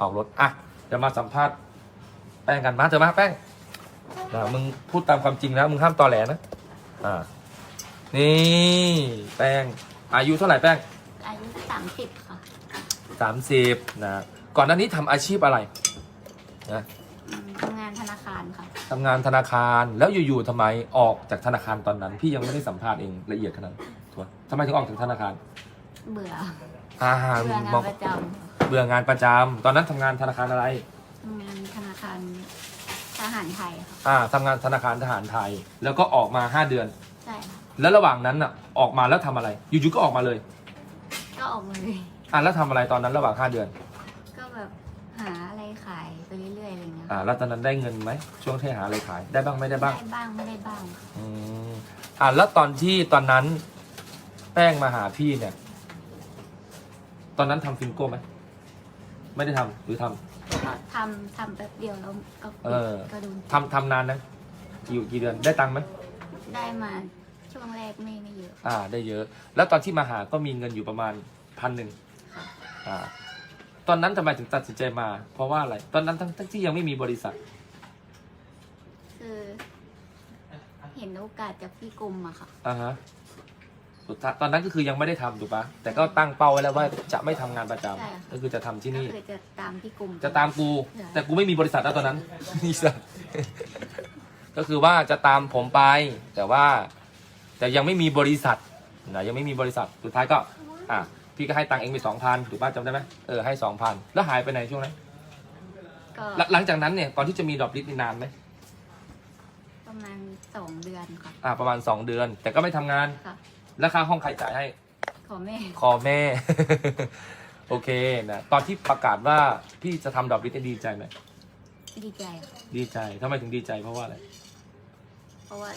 ออกรถอะจะมาสัมภาษณ์แป้งกันมาเจอมาแป้งนะมึงพูดตามความจริงนะมึงห้ามตอแหลนะอ่านี่ แป้งอายุเท่าไหร่แป้งอายุสามสิบค่ะสามสิบนะก่อนหน้านี้ทำอาชีพอะไรนะอืมทำงานธนาคารค่ะ ทำงานธนาคารแล้วอยู่ๆทำไมออกจากธนาคารตอนนั้น พี่ยังไม่ได้สัมภาษณ์เองละเอียดขนาดนั้นทัวร์ทำไมถึงออกจากธนาคารเบื่ออ่าเบื่องานประจ เบื่องานประจำตอนนั้นทำงานธนาคารอะไรำทำงานธนาคารทหารไทยค่ะอ่าทำงานธนาคารทหารไทย แล้วก็ออกมาห้าเดือน ใช่ค่ะแล้วระหว่างนั้นอะออกมาแล้วทำอะไรอยู่ๆก็ออกมาเลยก็ออกมาเลย อ่าแล้วทำอะไรตอนนั้นระหว่างห้าเดือนก็แบบหาอะไรขายไปเรื่อยๆอะไรเงี้ยอ่าแล้วตอนนั้นได้เงินไหมช่วงที่หาอะไรขายได้บ้างไม่ได้บ้าง ได้บ้างไม่ได้บ้างค่ะอืมอ่าแล้วตอนที่ตอนนั้นแป้งมาหาพี่เนี่ย ตอนนั้นทำฟิงโก้ไหม ไม่ได้ทำหรือทำก็ทำทำแป๊บเดียวแล้วก็เออก็ดูทำทำนานนะอยู่กี่เดือนได้ตังค์ไหมได้มาช่วงแรกไม่ไม่เยอะ อ่า ได้เยอะ แล้วตอนที่มาหาก็มีเงินอยู่ประมาณพันหนึ่งค่ะ อ่า ตอนนั้นทำไมถึงตัดสินใจมา เพราะว่าอะไร ตอนนั้นทั้งทั้งที่ยังไม่มีบริษัท คือ เห็นโอกาสจากพี่กรมอะค่ะ อ่าฮะ สุดท้ายตอนนั้นก็คือยังไม่ได้ทำถูกปะแต่ก็ตั้งเป้าไว้แล้วว่าจะไม่ทำงานประจำใช่ค่ะ ก็คือจะทำที่ก็นี่คือจะตามพี่กรมจะตามกู ใช่ แต่กูไม่มีบริษัทแล้วตอนนั้น นี่สัสก็คือว่าจะตามผมไป แต่ว่า แต่ยังไม่มีบริษัทนะยังไม่มีบริษัทสุดท้ายก็ อะพี่ก็ให้ตังค์เองไปสองพันถูกป่ะจำได้ไหมเออให้สองพันแล้วหายไปไหนช่วงนั้นก็หลังหลังจากนั้นเนี่ยก่อนที่จะมีดรอปลิสนี่นานไหมประมาณสองเดือนค่ะ อ่าประมาณสองเดือน แต่ก็ไม่ทำงาน ค่ะ แล้วค่าห้องใครจ่ายให้ ขอแม่คอแม่ โอเคนะตอนที่ประกาศว่าพี่จะทำดรอปลิสดีใจไหมดีใจค่ะดีใจทำไมถึงดีใจเพราะว่าอะไรเพราะว่า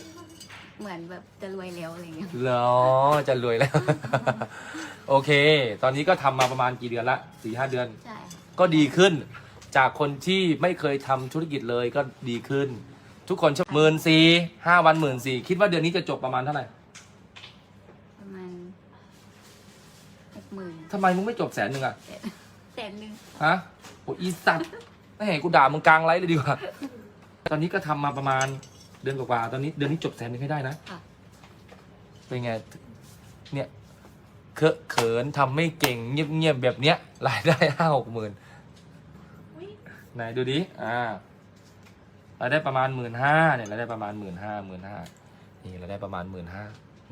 เหมือนแบบจะรวยแล้วอะไรเงี้ยเหรอจะรวยแล้ว โอเค ตอนนี้ก็ทำมาประมาณกี่เดือนละสี่ห้าเดือน ใช่ค่ะก็ดีขึ้น จากคนที่ไม่เคยทำธุรกิจเลยก็ดีขึ้น ทุกคนชอบหมื่นสี่ห้าวันหมื่นสี่คิดว่าเดือนนี้จะจบประมาณเท่าไหร่ ประมาณ หกหมื่นทำไมมึงไม่จบแสนหนึ่งอะแสนหนึ่งฮะโอ้อีสัตว์ไม่เห็นกูด่ามึงกลางไลฟ์เลยดีกว่า ตอนนี้ก็ทำมาประมาณเดือนกว่าๆตอนนี้เดือนนี้จบแสนหนึ่งให้ได้นะค่ะ เป็นไง เนี่ยเคอะเขินทำไม่เก่งเงียบๆแบบเนี้ยรายได้ห้าหกหมื่นไหนดูดิอ่ารายได้ประมาณหมื่นห้าเนี่ยรายได้ประมาณหมื่นห้าหมื่นห้านี่รายได้ประมาณหมื่นห้า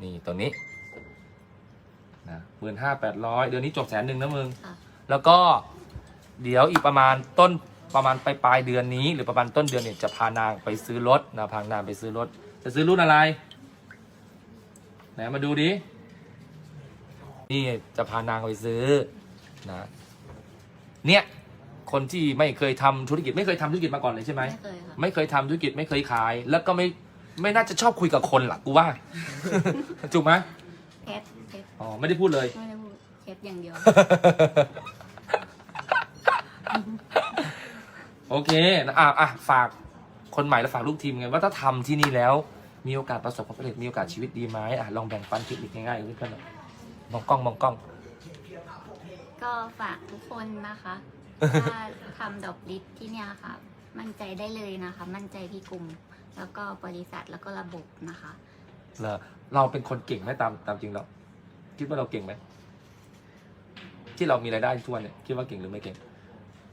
นี่ตัวนี้นะหมื่นห้าแปดร้อยเดือนนี้จบแสนหนึ่งนะมึง ค่ะแล้วก็เดี๋ยวอีกประมาณต้นประมาณปลายปลายๆเดือนนี้ หรือประมาณต้นเดือนเนี่ยจะพานางไปซื้อรถนะพานางไปซื้อรถ จะซื้อรุ่นอะไรไหนมาดูดินี่จะพานางไปซื้อนะเนี่ยคนที่ไม่เคยทำธุรกิจไม่เคยทำธุรกิจมาก่อนเลยใช่ไหม ไม่เคยค่ะ ไม่เคยทำธุรกิจไม่เคยขาย แล้วก็ไม่ไม่น่าจะชอบคุยกับคนหลักกูว่า ถูกไหมแคทแคท อ๋อ ไม่ได้พูดเลย ไม่ได้พูดแคทอย่างเดียว โอเคนะอะอะฝากคนใหม่และฝากลูกทีมไงว่าถ้าทำที่นี่แล้ว มีโอกาสประสบความสำเร็จมีโอกาสชีวิตดีไหมอะลองแบ่งปันเทคนิคง่ายๆกับเพื่อนๆหน่อยมองกล้องมองกล้อง ก็ฝากทุกคนนะคะ ถ้าทำดอกลิสที่เนี่ยค่ะ มั่นใจได้เลยนะคะ มั่นใจพี่กลุ่ม แล้วก็บริษัทแล้วก็ระบบนะคะ เราเราเป็นคนเก่งไหมตามตามจริงเรา คิดว่าเราเก่งไหมที่เรามีรายได้ทุกวันเนี่ยคิดว่าเก่งหรือไม่เก่ง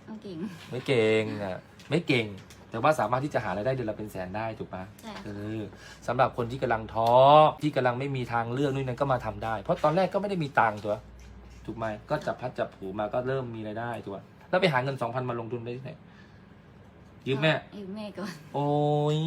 ต้องเก่ง ไม่เก่งอะไม่เก่ง แต่ว่าสามารถที่จะหารายได้เดือนละเป็นแสนได้ถูกปะใช่เอค่ะอสำหรับคนที่กำลังท้อที่กำลังไม่มีทางเลือกนู่นนั่นก็มาทำได้ เพราะตอนแรกก็ไม่ได้มีตังค์ตัวถูกไหมก็จับพัดจับผูมาก็เริ่มมีรายได้ตัวแล้วไปหาเงินสองพันมาลงทุนได้ที่ไหนยืมแม่ยืมแม่ก่อน โอ้ย